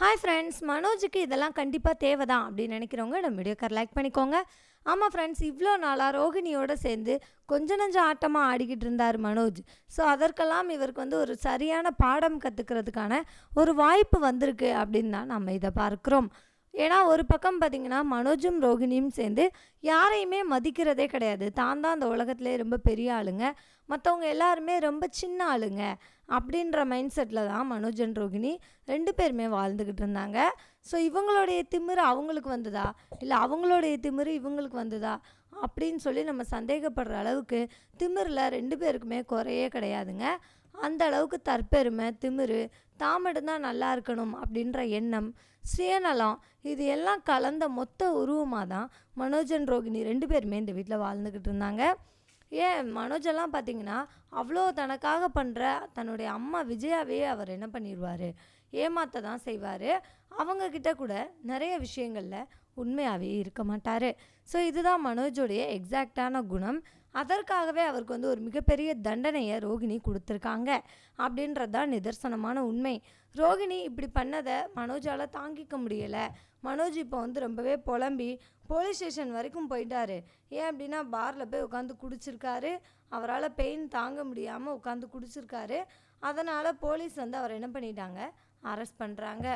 Hi friends மனோஜுக்கு இதெல்லாம் கண்டிப்பாக தேவை தான் அப்படின்னு நினைக்கிறவங்க நம்ம வீடியோக்கார் லைக் பண்ணிக்கோங்க. ஆமாம் ஃப்ரெண்ட்ஸ் இவ்வளோ நாளாக ரோகிணியோடு சேர்ந்து கொஞ்ச நஞ்சம் ஆட்டமாக ஆடிக்கிட்டு இருந்தார் மனோஜ். ஸோ அதற்கெல்லாம் இவருக்கு வந்து ஒரு சரியான பாடம் கற்றுக்கிறதுக்கான ஒரு வாய்ப்பு வந்திருக்கு அப்படின்னு தான் நம்ம இதை பார்க்குறோம். ஏன்னா ஒரு பக்கம் பார்த்தீங்கன்னா மனோஜும் ரோகிணியும் சேர்ந்து யாரையுமே மதிக்கிறதே கிடையாது. தான் தான் அந்த உலகத்திலே ரொம்ப பெரிய ஆளுங்க. மற்றவங்க எல்லாருமே ரொம்ப சின்ன ஆளுங்க. அப்படின்ற மைண்ட் செட்டில் தான் மனோஜ் அண்ட் ரோகிணி ரெண்டு பேருமே வாழ்ந்துக்கிட்டு இருந்தாங்க. ஸோ இவங்களுடைய திமிரு அவங்களுக்கு வந்ததா? இல்லை அவங்களுடைய திமிரு இவங்களுக்கு வந்ததா? அப்படின்னு சொல்லி நம்ம சந்தேகப்படுற அளவுக்கு திமிரில் ரெண்டு பேருக்குமே குறையே கிடையாதுங்க. அந்த அளவுக்கு தற்பெருமை திமிரு தான் மட்டும்தான் நல்லா இருக்கணும் அப்படின்ற எண்ணம் சுயநலம் இது எல்லாம் கலந்த மொத்த உருவமாக தான் மனோஜன் ரோகிணி ரெண்டு பேருமே இந்த வீட்டில் வாழ்ந்துக்கிட்டு இருந்தாங்க. ஏன் மனோஜெல்லாம் பார்த்தீங்கன்னா அவ்வளோ தனக்காக பண்ணுற தன்னுடைய அம்மா விஜயாவே அவர் என்ன பண்ணிடுவார் ஏமாத்த தான் செய்வார். அவங்கக்கிட்ட கூட நிறைய விஷயங்களில் உண்மையாகவே இருக்க மாட்டார். ஸோ இதுதான் மனோஜோடைய எக்ஸாக்டான குணம். அதற்காகவே அவருக்கு வந்து ஒரு மிகப்பெரிய தண்டனையை ரோகிணி கொடுத்துருக்காங்க. அப்படின்றது தான் நிதர்சனமான உண்மை. ரோகிணி இப்படி பண்ணதை மனோஜால் தாங்கிக்க முடியலை. மனோஜ் இப்போ வந்து ரொம்பவே புலம்பி போலீஸ் ஸ்டேஷன் வரைக்கும் போயிட்டாரு. ஏன் அப்படின்னா பாரில் போய் உட்காந்து குடிச்சிருக்காரு. அவரால் பெயின் தாங்க முடியாமல் உட்காந்து குடிச்சிருக்காரு. அதனால் போலீஸ் வந்து அவர் என்ன பண்ணிட்டாங்க? அரெஸ்ட் பண்ணுறாங்க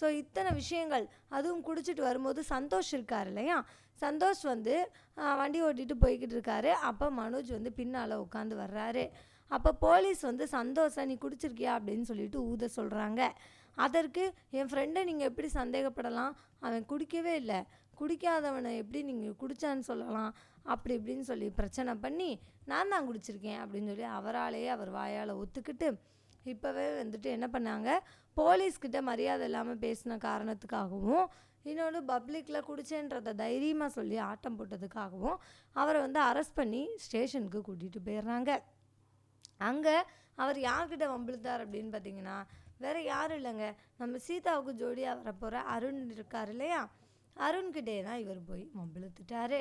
ஸோ இத்தனை விஷயங்கள். அதுவும் குடிச்சிட்டு வரும்போது சந்தோஷ் இருக்கார் இல்லையா? சந்தோஷ் வந்து வண்டி ஓட்டிகிட்டு போய்கிட்டு இருக்காரு. அப்போ மனோஜ் வந்து பின்னால் உட்காந்து வர்றாரு. அப்போ போலீஸ் வந்து சந்தோஷம் நீ குடிச்சிருக்கியா? அப்படின்னு சொல்லிட்டு ஊத சொல்கிறாங்க அதற்கு என் ஃப்ரெண்டை நீங்கள் எப்படி சந்தேகப்படலாம்? அவன் குடிக்கவே இல்லை. குடிக்காதவனை எப்படி நீங்கள் குடித்தான்னு சொல்லலாம்? அப்படி இப்படின்னு சொல்லி பிரச்சனை பண்ணி நான் தான் குடிச்சிருக்கேன். அப்படின்னு சொல்லி அவராலேயே அவர் வாயால் ஒத்துக்கிட்டு இப்போவே வந்துட்டு என்ன பண்ணாங்க? போலீஸ்கிட்ட மரியாதை இல்லாமல் பேசின காரணத்துக்காகவும் இன்னொன்று பப்ளிக்கில் குடிச்சேன்றதை தைரியமாக சொல்லி ஆட்டம் போட்டதுக்காகவும் அவரை வந்து அரெஸ்ட் பண்ணி ஸ்டேஷனுக்கு கூட்டிகிட்டு போயிடுறாங்க. அங்கே அவர் யார்கிட்ட வம்பிழுத்தார் அப்படின்னு பார்த்தீங்கன்னா வேற யாரும் இல்லைங்க. நம்ம சீதாவுக்கு ஜோடியாக வரப்போகிற அருண் இருக்கார் இல்லையா? அருண்கிட்டே தான் இவர் போய் வம்பிழுத்துட்டாரு.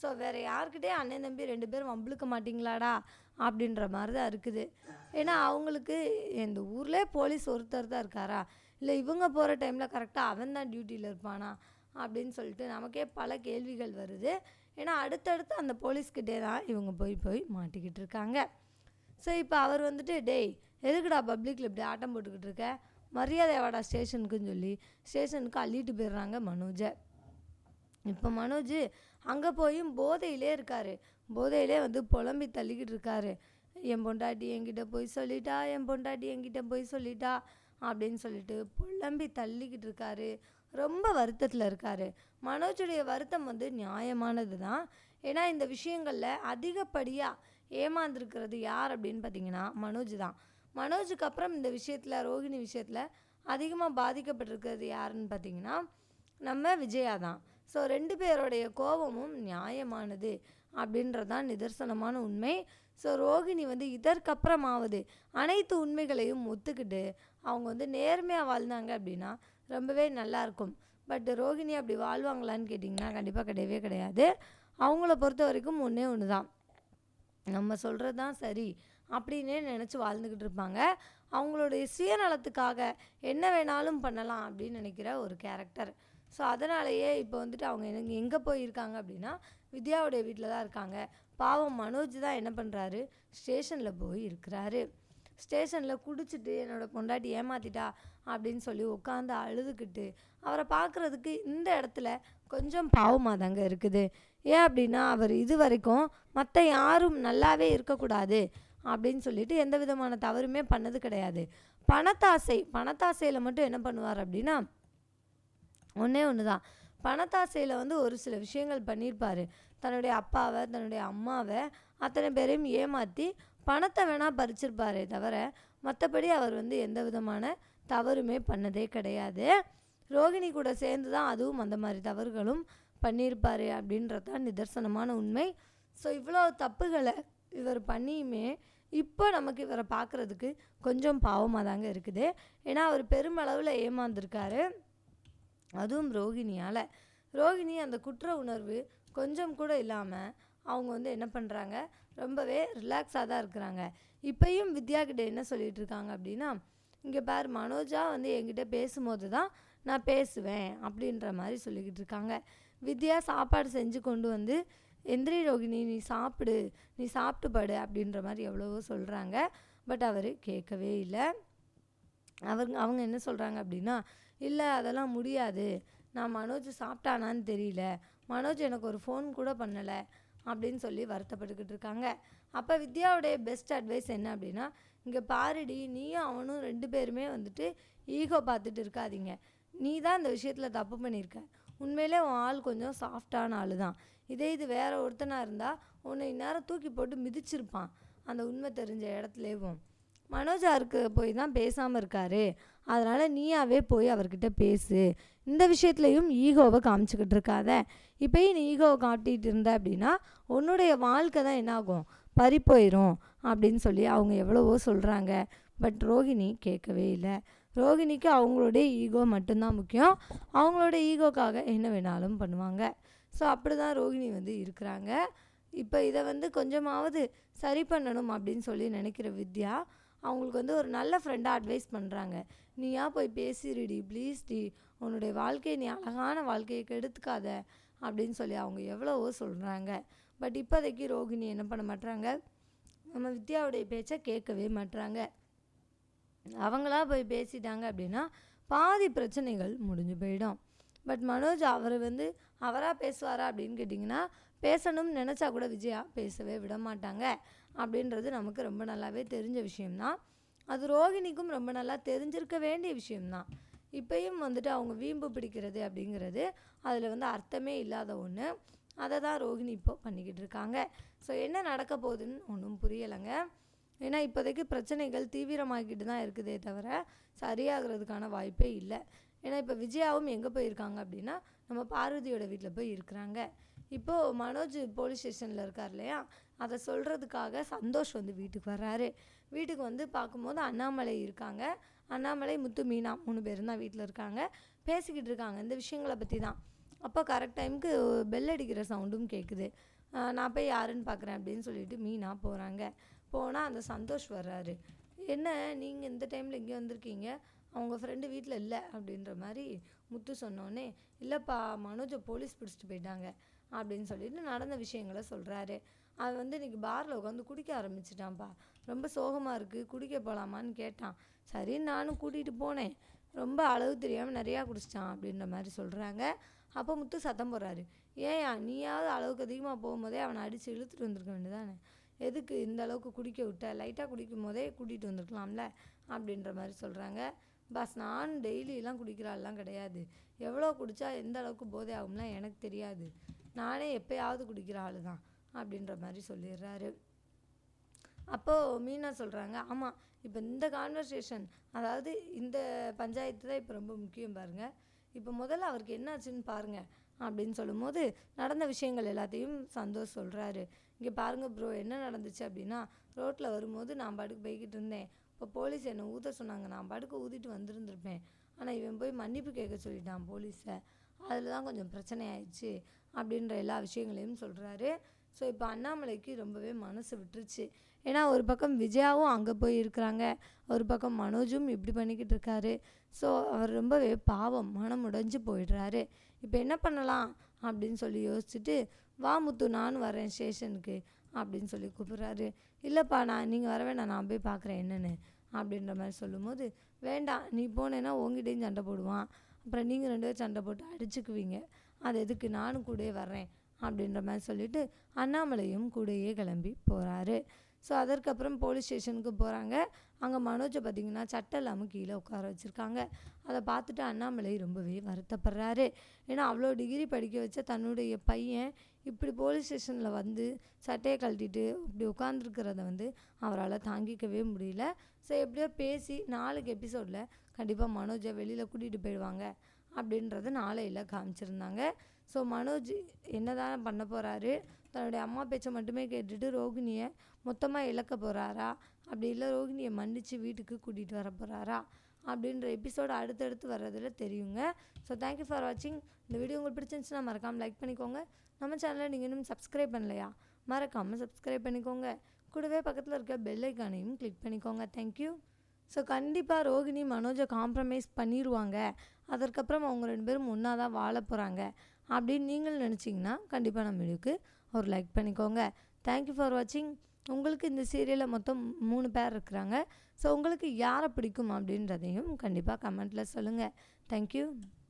ஸோ வேற யார்கிட்டயே அண்ணன் தம்பி ரெண்டு பேரும் வம்பிழுக்க மாட்டிங்களாடா? அப்படின்ற மாதிரி தான் இருக்குது. ஏன்னா அவங்களுக்கு இந்த ஊர்லேயே போலீஸ் ஒருத்தர் தான் இருக்காரா? இல்லை இவங்க போகிற டைமில் கரெக்டாக அவன் தான் டியூட்டியில் இருப்பானா? அப்படின்னு சொல்லிட்டு நமக்கே பல கேள்விகள் வருது. ஏன்னா அடுத்தடுத்து அந்த போலீஸ்கிட்டே தான் இவங்க போய் போய் மாட்டிக்கிட்டு இருக்காங்க. ஸோ இப்போ அவர் வந்துட்டு டேய் எதுக்குடா பப்ளிக்கில் இப்படி ஆட்டம் போட்டுக்கிட்டு இருக்க? மரியாதை வாடா ஸ்டேஷனுக்குன்னு சொல்லி ஸ்டேஷனுக்கு அள்ளிட்டு போயிடுறாங்க மனோஜை. இப்போ மனோஜ் அங்கே போயும் போதையிலே இருக்கார். போதையிலே வந்து புலம்பி தள்ளிக்கிட்டு இருக்காரு. என் பொண்டாட்டி என்கிட்ட போய் சொல்லிட்டா? என் பொண்டாட்டி என்கிட்ட போய் சொல்லிட்டா? அப்படின்னு சொல்லிட்டு புலம்பி தள்ளிக்கிட்டு இருக்காரு. ரொம்ப வருத்தத்தில் இருக்காரு. மனோஜுடைய வருத்தம் வந்து நியாயமானது தான் ஏன்னா இந்த விஷயங்களில் அதிகப்படியாக ஏமாந்துருக்கிறது யார் அப்படின்னு பார்த்தீங்கன்னா மனோஜ் தான். மனோஜுக்கு அப்புறம் இந்த விஷயத்தில் ரோகிணி விஷயத்தில் அதிகமாக பாதிக்கப்பட்டிருக்கிறது யாருன்னு பார்த்தீங்கன்னா நம்ம விஜயா தான். ஸோ ரெண்டு பேருடைய கோபமும் நியாயமானது அப்படின்றது தான் நிதர்சனமான உண்மை. ஸோ ரோகிணி வந்து இதற்கப்புறமாவது அனைத்து உண்மைகளையும் ஒத்துக்கிட்டு அவங்க வந்து நேர்மையாக வாழ்ந்தாங்க அப்படின்னா ரொம்பவே நல்லாயிருக்கும் பட் ரோகிணி அப்படி வாழ்வாங்களான்னு கேட்டிங்கன்னா கண்டிப்பாக கிடையவே கிடையாது. அவங்கள பொறுத்த வரைக்கும் ஒன்றே ஒன்று தான் நம்ம சொல்கிறது தான் சரி அப்படின்னே நினச்சி வாழ்ந்துக்கிட்டு இருப்பாங்க. அவங்களுடைய சுயநலத்துக்காக என்ன வேணாலும் பண்ணலாம் அப்படின்னு நினைக்கிற ஒரு கேரக்டர் ஸோ அதனாலேயே இப்போ வந்துட்டு அவங்க எங்கே எங்கே போயிருக்காங்க அப்படின்னா வித்யாவுடைய வீட்டில் தான் இருக்காங்க. பாவம் மனோஜ் தான் என்ன பண்ணுறாரு ஸ்டேஷனில் போய் இருக்கிறாரு. ஸ்டேஷனில் குடிச்சிட்டு என்னோட பொண்டாட்டி ஏமாத்திட்டா அப்படின்னு சொல்லி உட்காந்து அழுதுகிட்டு அவரை பார்க்குறதுக்கு இந்த இடத்துல கொஞ்சம் பாவமாக தாங்க இருக்குது. ஏன் அப்படின்னா அவர் இது வரைக்கும் மற்ற யாரும் நல்லாவே இருக்கக்கூடாது அப்படின்னு சொல்லிட்டு எந்த விதமான தவறுமே பண்ணது கிடையாது. பணத்தாசை பணத்தாசையில் மட்டும் என்ன பண்ணுவார் அப்படின்னா ஒன்றே ஒன்று தான் பணத்தாசையில் வந்து ஒரு சில விஷயங்கள் பண்ணியிருப்பார். தன்னுடைய அப்பாவை தன்னுடைய அம்மாவை அத்தனை பேரையும் ஏமாற்றி பணத்தை வேணால் பறிச்சிருப்பாரே தவிர மற்றபடி அவர் வந்து எந்த விதமான தவறுமே பண்ணதே கிடையாது. ரோகிணி கூட சேர்ந்து தான் அதுவும் அந்த மாதிரி தவறுகளும் பண்ணியிருப்பார் அப்படின்றது தான் நிதர்சனமான உண்மை. ஸோ இவ்வளோ தப்புகளை இவர் பண்ணியுமே இப்போ நமக்கு இவரை பார்க்குறதுக்கு கொஞ்சம் பாவமாக தாங்க இருக்குது. ஏன்னா அவர் பெருமளவில் ஏமாந்துருக்காரு. அதுவும் ரோகிணியால். ரோகிணி அந்த குற்ற உணர்வு கொஞ்சம் கூட இல்லாமல் அவங்க வந்து என்ன பண்ணுறாங்க ரொம்பவே ரிலாக்ஸாக தான் இருக்கிறாங்க. இப்போயும் வித்யா கிட்டே என்ன சொல்லிகிட்டு இருக்காங்க அப்படின்னா இங்கே பார் மனோஜா வந்து என்கிட்ட பேசும்போது தான் நான் பேசுவேன் அப்படின்ற மாதிரி சொல்லிக்கிட்டு இருக்காங்க. வித்யா சாப்பாடு செஞ்சு கொண்டு வந்து எந்திரி ரோகிணி நீ சாப்பிடு நீ சாப்பிட்டு படு அப்படின்ற மாதிரி எவ்வளவோ சொல்கிறாங்க பட் அவர் கேட்கவே இல்லை. அவங்க அவங்க என்ன சொல்கிறாங்க அப்படின்னா இல்லை அதெல்லாம் முடியாது. நான் மனோஜ் சாப்பிட்டானான்னு தெரியல. மனோஜ் எனக்கு ஒரு ஃபோன் கூட பண்ணலை அப்படின்னு சொல்லி வருத்தப்பட்டுக்கிட்டு இருக்காங்க. அப்போ வித்யாவுடைய பெஸ்ட் அட்வைஸ் என்ன அப்படின்னா இங்கே பாருடி நீயும் அவனும் ரெண்டு பேருமே வந்துட்டு ஈகோ பார்த்துட்டு இருக்காதீங்க. நீ தான் இந்த விஷயத்தில் தப்பு பண்ணியிருக்க. உண்மையிலே உன் ஆள் கொஞ்சம் சாஃப்டான ஆள் தான் இதே இது வேற ஒருத்தனாக இருந்தால் உன்னை இந்நேரம் தூக்கி போட்டு மிதிச்சிருப்பான். அந்த உண்மை தெரிஞ்ச இடத்துலேயும் மனோஜாருக்கு போய் தான் பேசாமல் இருக்காரு. அதனால் நீயாவே போய் அவர்கிட்ட பேசு. இந்த விஷயத்துலையும் ஈகோவை காமிச்சிக்கிட்டு இருக்காத. இப்போயும் நீ ஈகோவை காட்டிகிட்டு இருந்த அப்படின்னா உன்னுடைய வாழ்க்கை தான் என்னாகும்? பறி போயிடும் அப்படின்னு சொல்லி அவங்க எவ்வளவோ சொல்கிறாங்க பட் ரோகிணி கேட்கவே இல்லை. ரோகிணிக்கு அவங்களுடைய ஈகோ மட்டும்தான் முக்கியம். அவங்களோட ஈகோக்காக என்ன வேணாலும் பண்ணுவாங்க. ஸோ அப்படி தான் ரோகிணி வந்து இருக்கிறாங்க. இப்போ இதை வந்து கொஞ்சமாவது சரி பண்ணணும் அப்படின்னு சொல்லி நினைக்கிற வித்யா அவங்களுக்கு வந்து ஒரு நல்ல ஃப்ரெண்டாக அட்வைஸ் பண்ணுறாங்க நீயா போய் பேசிடுடி ப்ளீஸ் டி. உன்னுடைய வாழ்க்கையை நீ அழகான வாழ்க்கையை கெடுத்துக்காத அப்படின்னு சொல்லி அவங்க எவ்வளவோ சொல்கிறாங்க பட் இப்போதைக்கு ரோகிணி என்ன பண்ண மாட்டுறாங்க நம்ம வித்யாவுடைய பேச்சை கேட்கவே மாட்றாங்க. அவங்களா போய் பேசிட்டாங்க அப்படின்னா பாதி பிரச்சனைகள் முடிஞ்சு போயிடும். பட் மனோஜ் அவர் வந்து அவராக பேசுவாரா அப்படின்னு கேட்டிங்கன்னா பேசணும்னு நினச்சா கூட விஜயா பேசவே விட மாட்டாங்க. அப்படின்றது நமக்கு ரொம்ப நல்லாவே தெரிஞ்ச விஷயம்தான். அது ரோகிணிக்கும் ரொம்ப நல்லா தெரிஞ்சிருக்க வேண்டிய விஷயம்தான். இப்பயும் வந்துட்டு அவங்க வீம்பு பிடிக்கிறது அப்படிங்கிறது அதில் வந்து அர்த்தமே இல்லாத ஒன்று அதை தான் ரோகிணி இப்போ பண்ணிக்கிட்டு இருக்காங்க. ஸோ என்ன நடக்க போகுதுன்னு ஒன்றும் புரியலைங்க. ஏன்னா இப்போதைக்கு பிரச்சனைகள் தீவிரமாகிட்டு தான் இருக்குதே தவிர சரியாகிறதுக்கான வாய்ப்பே இல்லை. ஏன்னா இப்போ விஜயாவும் எங்கே போயிருக்காங்க அப்படின்னா நம்ம பார்வதியோட வீட்டில் போய் இருக்கிறாங்க. இப்போது மனோஜ் போலீஸ் ஸ்டேஷனில் இருக்கார் இல்லையா? அதை சொல்கிறதுக்காக சந்தோஷ் வந்து வீட்டுக்கு வர்றாரு. வீட்டுக்கு வந்து பார்க்கும்போது அண்ணாமலை இருக்காங்க. அண்ணாமலை முத்து மீனா மூணு பேரும் தான் வீட்டில் இருக்காங்க. பேசிக்கிட்டு இருக்காங்க. இந்த விஷயங்களை பற்றி தான் அப்போ கரெக்ட் டைமுக்கு பெல் அடிக்கிற சவுண்டும் கேட்குது நான் போய் யாருன்னு பார்க்குறேன் அப்படின்னு சொல்லிட்டு மீனா போகிறாங்க போனால் அந்த சந்தோஷ் வர்றாரு. என்ன நீங்கள் இந்த டைமில் இங்கே வந்திருக்கீங்க? அவங்க ஃப்ரெண்டு வீட்டில் இல்லை அப்படின்ற மாதிரி முத்து சொன்னோன்னே இல்லைப்பா மனோஜை போலீஸ் பிடிச்சிட்டு போயிட்டாங்க அப்படின்னு சொல்லிட்டு நடந்த விஷயங்களை சொல்கிறாரு அவன் வந்து இன்னைக்கு பாரில் உட்காந்து குடிக்க ஆரம்பிச்சிட்டான்ப்பா. ரொம்ப சோகமாக இருக்குது குடிக்க போகலாமான்னு கேட்டான். சரின்னு நானும் கூட்டிகிட்டு போனேன். ரொம்ப அளவு தெரியாமல் நிறையா குடிச்சிட்டான் அப்படின்ற மாதிரி சொல்கிறாங்க அப்போ முத்து சத்தம் போடுறாரு. ஏயா நீயாவது அளவுக்கு அதிகமாக போகும்போதே அவனை அடித்து இழுத்துட்டு வந்திருக்க வேண்டியதானே? எதுக்கு இந்த அளவுக்கு குடிக்க விட்ட? லைட்டாக குடிக்கும் போதே கூட்டிகிட்டு வந்திருக்கலாம்ல? அப்படின்ற மாதிரி சொல்கிறாங்க பஸ் நான் டெய்லியெலாம் குடிக்கிறாள்லாம் கிடையாது. எவ்வளோ குடித்தா எந்த அளவுக்கு போதை ஆகும்லாம் எனக்கு தெரியாது. நானே எப்போயாவது குடிக்கிற ஆள் தான் அப்படின்ற மாதிரி சொல்லிடுறாரு. அப்போது மீனா சொல்கிறாங்க ஆமாம் இப்போ இந்த கான்வர்சேஷன் அதாவது இந்த பஞ்சாயத்து தான் இப்போ ரொம்ப முக்கியம் பாருங்கள் இப்போ முதல்ல அவருக்கு என்ன ஆச்சுன்னு பாருங்கள் அப்படின்னு சொல்லும்போது நடந்த விஷயங்கள் எல்லாத்தையும் சந்தோஷ் சொல்கிறாரு இங்கே பாருங்கள் ப்ரோ என்ன நடந்துச்சு அப்படின்னா ரோட்டில் வரும்போது நான் பாட்டுக்கு போய்கிட்டு இருந்தேன். இப்போ போலீஸ் என்னை ஊத சொன்னாங்க நான் பாட்டுக்கு ஊதிட்டு வந்திருந்திருப்பேன். ஆனால் இவன் போய் மன்னிப்பு கேட்க சொல்லிட்டான் போலீஸை அதில் தான் கொஞ்சம் பிரச்சனை ஆயிடுச்சு அப்படின்ற எல்லா விஷயங்களையும் சொல்கிறாரு ஸோ இப்போ அண்ணாமலைக்கு ரொம்பவே மனசு விட்டுருச்சு. ஏன்னா ஒரு பக்கம் விஜயாவும் அங்கே போய் இருக்கிறாங்க. ஒரு பக்கம் மனோஜும் இப்படி பண்ணிக்கிட்டு இருக்காரு. ஸோ அவர் ரொம்பவே பாவம் மனம் உடைஞ்சு போயிடுறாரு. இப்போ என்ன பண்ணலாம் அப்படின்னு சொல்லி யோசிச்சுட்டு வா முத்து நானும் வரேன் ஸ்டேஷனுக்கு அப்படின்னு சொல்லி கூப்பிட்றாரு. இல்லைப்பா நான் நீங்கள் வர வேணாம் நான் போய் பார்க்குறேன் என்னென்னு அப்படின்ற மாதிரி சொல்லும்போது வேண்டாம் நீ போனேன்னா உங்ககிட்டயும் சண்டை போடுவான். அப்புறம் நீங்கள் ரெண்டு பேரும் சண்டை போட்டு அடிச்சுக்குவீங்க. அது எதுக்கு? நானும் கூடயே வர்றேன் அப்படின்ற மாதிரி சொல்லிட்டு அண்ணாமலையும் கூடயே கிளம்பி போகிறாரு ஸோ அதற்கப்புறம் போலீஸ் ஸ்டேஷனுக்கு போகிறாங்க அங்கே மனோஜை பார்த்தீங்கன்னா சட்டை இல்லாமல் கீழே உட்கார வச்சுருக்காங்க. அதை பார்த்துட்டு அண்ணாமலை ரொம்பவே வருத்தப்படுறாரு. ஏன்னா அவ்வளோ டிகிரி படிக்க வச்ச தன்னுடைய பையன் இப்படி போலீஸ் ஸ்டேஷனில் வந்து சட்டையை கழட்டிட்டு இப்படி உட்காந்துருக்கிறத வந்து அவரால் தாங்கிக்கவே முடியல. ஸோ எப்படியோ பேசி நாளைக்கு எபிசோடில் கண்டிப்பாக மனோஜை வெளியில் கூட்டிகிட்டு போயிடுவாங்க அப்படின்றத நாளையில் காமிச்சிருந்தாங்க. ஸோ மனோஜ் என்னதான் பண்ண போகிறாரு தன்னுடைய அம்மா பேச்சை மட்டுமே கேட்டுட்டு ரோகிணியை மொத்தமாக இழக்க போகிறாரா அப்படி இல்லை ரோகிணியை மன்னித்து வீட்டுக்கு கூட்டிகிட்டு வர போகிறாரா அப்படின்ற எபிசோடு அடுத்தடுத்து வர்றதில் தெரியுங்க. ஸோ தேங்க்யூ ஃபார் வாட்சிங் இந்த வீடியோ உங்களுக்கு பிடிச்சிருந்துச்சுன்னா மறக்காமல் லைக் பண்ணிக்கோங்க. நம்ம சேனலை நீங்கள் இன்னும் சப்ஸ்கிரைப் பண்ணலையா? மறக்காமல் சப்ஸ்கிரைப் பண்ணிக்கோங்க. கூடவே பக்கத்தில் இருக்க பெல் ஐக்கானையும் கிளிக் பண்ணிக்கோங்க. தேங்க்யூ ஸோ கண்டிப்பாக ரோகிணி மனோஜை காம்ப்ரமைஸ் பண்ணிடுவாங்க அதற்கப்புறம் அவங்க ரெண்டு பேரும் ஒன்றா தான் வாழ போகிறாங்க அப்படின்னு நீங்கள் நினச்சிங்கன்னா கண்டிப்பாக நம்ம வீடியோக்கு ஒரு லைக் பண்ணிக்கோங்க. தேங்க்யூ ஃபார் வாட்சிங் உங்களுக்கு இந்த சீரியலில் மொத்தம் மூணு பேர் இருக்கிறாங்க. ஸோ உங்களுக்கு யாரை பிடிக்கும் அப்படின்றதையும் கண்டிப்பாக கமெண்ட்டில் சொல்லுங்கள் தேங்க்யூ